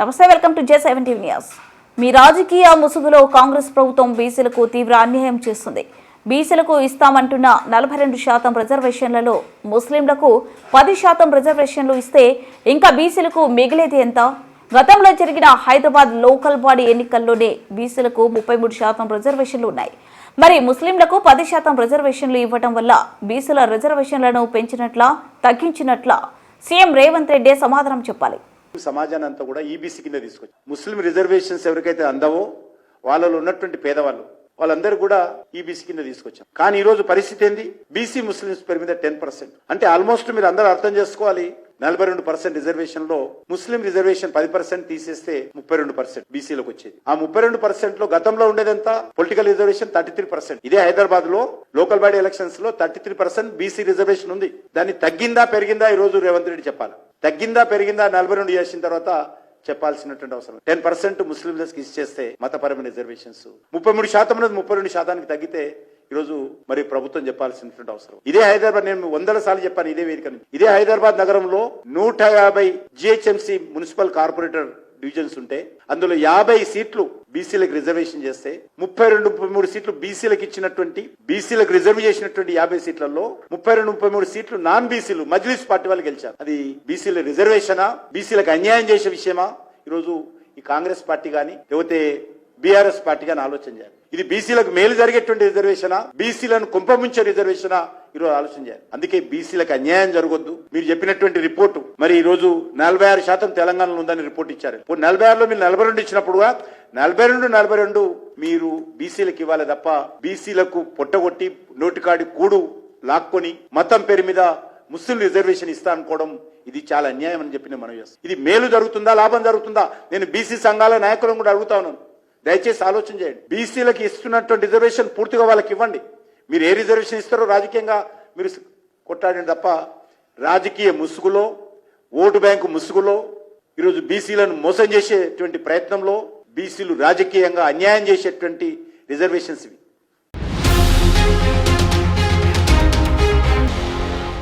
నమస్తే welcome to J seventy news. మీ రాజకీయ ముసుగులో కాంగ్రెస్ ప్రభుత్వం బీసీలకు తీవ్ర అన్యాయం చేస్తుంది. బీసీలకు ఇస్తామంటున్న నలభై రెండు శాతం రిజర్వేషన్లలో ముస్లింలకు పది శాతం రిజర్వేషన్లు ఇస్తే ఇంకా బీసీలకు మిగిలేది ఎంత? గతంలో జరిగిన హైదరాబాద్ లోకల్ బాడీ ఎన్నికల్లోనే బీసీలకు ముప్పై మూడు శాతం రిజర్వేషన్లు ఉన్నాయి. మరి ముస్లింలకు పది శాతం రిజర్వేషన్లు ఇవ్వటం వల్ల బీసీల రిజర్వేషన్లను పెంచినట్లా తగ్గించినట్లా? సీఎం రేవంత్ రెడ్డి సమాధానం చెప్పాలి. సమాజాన్ని అంతా కూడా ఈబీసీ కింద తీసుకొచ్చి ముస్లిం రిజర్వేషన్స్ ఎవరికైతే అందవో వాళ్ళలో ఉన్నటువంటి పేదవాళ్ళు వాళ్ళందరూ కూడా ఈబీసీ కింద తీసుకొచ్చాం కానీ ఈ రోజు పరిస్థితి ఏంది? బీసీ ముస్లిమ్స్ పేరు మీద టెన్ పర్సెంట్. అంటే ఆల్మోస్ట్ మీరు అందరూ అర్థం చేసుకోవాలి నలభై రెండు పర్సెంట్ రిజర్వేషన్లో ముస్లిం రిజర్వేషన్ పది పర్సెంట్ తీసేస్తే ముప్పై రెండు పర్సెంట్ బీసీలకు వచ్చేది. ఆ ముప్పై రెండు పర్సెంట్లో గతంలో ఉండేదంతా political reservation thirty three percent. ఇదే హైదరాబాద్లో లోకల్ బాడీ ఎలక్షన్స్లో thirty three percent BC reservation ఉంది. దాన్ని తగ్గిందా పెరిగిందా? ఈ రోజు రేవంత్ రెడ్డి చెప్పాలి. తగ్గిందా పెరిగిందా నలభై రెండు చేసిన తర్వాత చెప్పాల్సినటువంటి అవసరం. టెన్ పర్సెంట్ ముస్లింలకు ఇచ్చేస్తే మతపరమైన రిజర్వేషన్స్. ముప్పై మూడు శాతం అనేది ముప్పై రెండు శాతానికి తగ్గితే ఈరోజు మరి ప్రభుత్వం చెప్పాల్సినటువంటి అవసరం. ఇదే హైదరాబాద్ నేను వందల సార్లు చెప్పాను ఇదే వేదిక ఇదే హైదరాబాద్ నగరంలో నూట యాభై జిహెచ్ఎంసీ మున్సిపల్ కార్పొరేటర్ డివిజన్స్ ఉంటే అందులో యాభై సీట్లు బీసీలకు రిజర్వేషన్ చేస్తే ముప్పై రెండు ముప్పై మూడు సీట్లు బీసీలకు ఇచ్చినటువంటి బీసీలకు రిజర్వ్ చేసినటువంటి యాభై సీట్లలో ముప్పై రెండు ముప్పై మూడు సీట్లు నాన్ బీసీలు మజ్లిస్ పార్టీ వాళ్ళు గెలిచారు. అది బీసీల రిజర్వేషనా? బీసీలకు అన్యాయం చేసే విషయమా? ఈరోజు ఈ కాంగ్రెస్ పార్టీ కానీ లేకపోతే బీఆర్ఎస్ పార్టీ కానీ ఆలోచన చేయాలి. ఇది బీసీలకు మేలు జరిగేటువంటి రిజర్వేషనా? బీసీలను కుంపముంచే రిజర్వేషనా? ఈరోజు ఆలోచన చేయాలి. అందుకే బీసీలకు అన్యాయం జరగొద్దు. మీరు చెప్పినటువంటి రిపోర్టు మరి ఈ రోజు నలభై ఆరు శాతం తెలంగాణలో ఉందని రిపోర్ట్ ఇచ్చారు. ఇప్పుడు నలభై ఆరులో మీరు నలభై రెండు ఇచ్చినప్పుడుగా నలభై రెండు నలభై రెండు మీరు బీసీలకు ఇవ్వాలి తప్ప బీసీలకు పొట్టగొట్టి నోటికాడి కూడు లాక్కొని మతం పేరు మీద ముస్లిం రిజర్వేషన్ ఇస్తా అనుకోవడం ఇది చాలా అన్యాయం అని చెప్పి నేను మనం చేస్తాను ఇది మేలు జరుగుతుందా లాభం జరుగుతుందా? నేను బీసీ సంఘాల నాయకులను కూడా అడుగుతా ఉన్నాను. దయచేసి ఆలోచన చేయండి. బీసీలకు ఇస్తున్నటువంటి రిజర్వేషన్ పూర్తిగా వాళ్ళకి ఇవ్వండి. మీరు ఏ రిజర్వేషన్ ఇస్తారో రాజకీయంగా మీరు కొట్టాడండి తప్ప రాజకీయ ముసుగులో ఓటు బ్యాంకు ముసుగులో ఈరోజు బీసీలను మోసం చేసేటువంటి ప్రయత్నంలో బీసీలు రాజకీయంగా అన్యాయం చేసేటువంటి రిజర్వేషన్స్ ఇవి.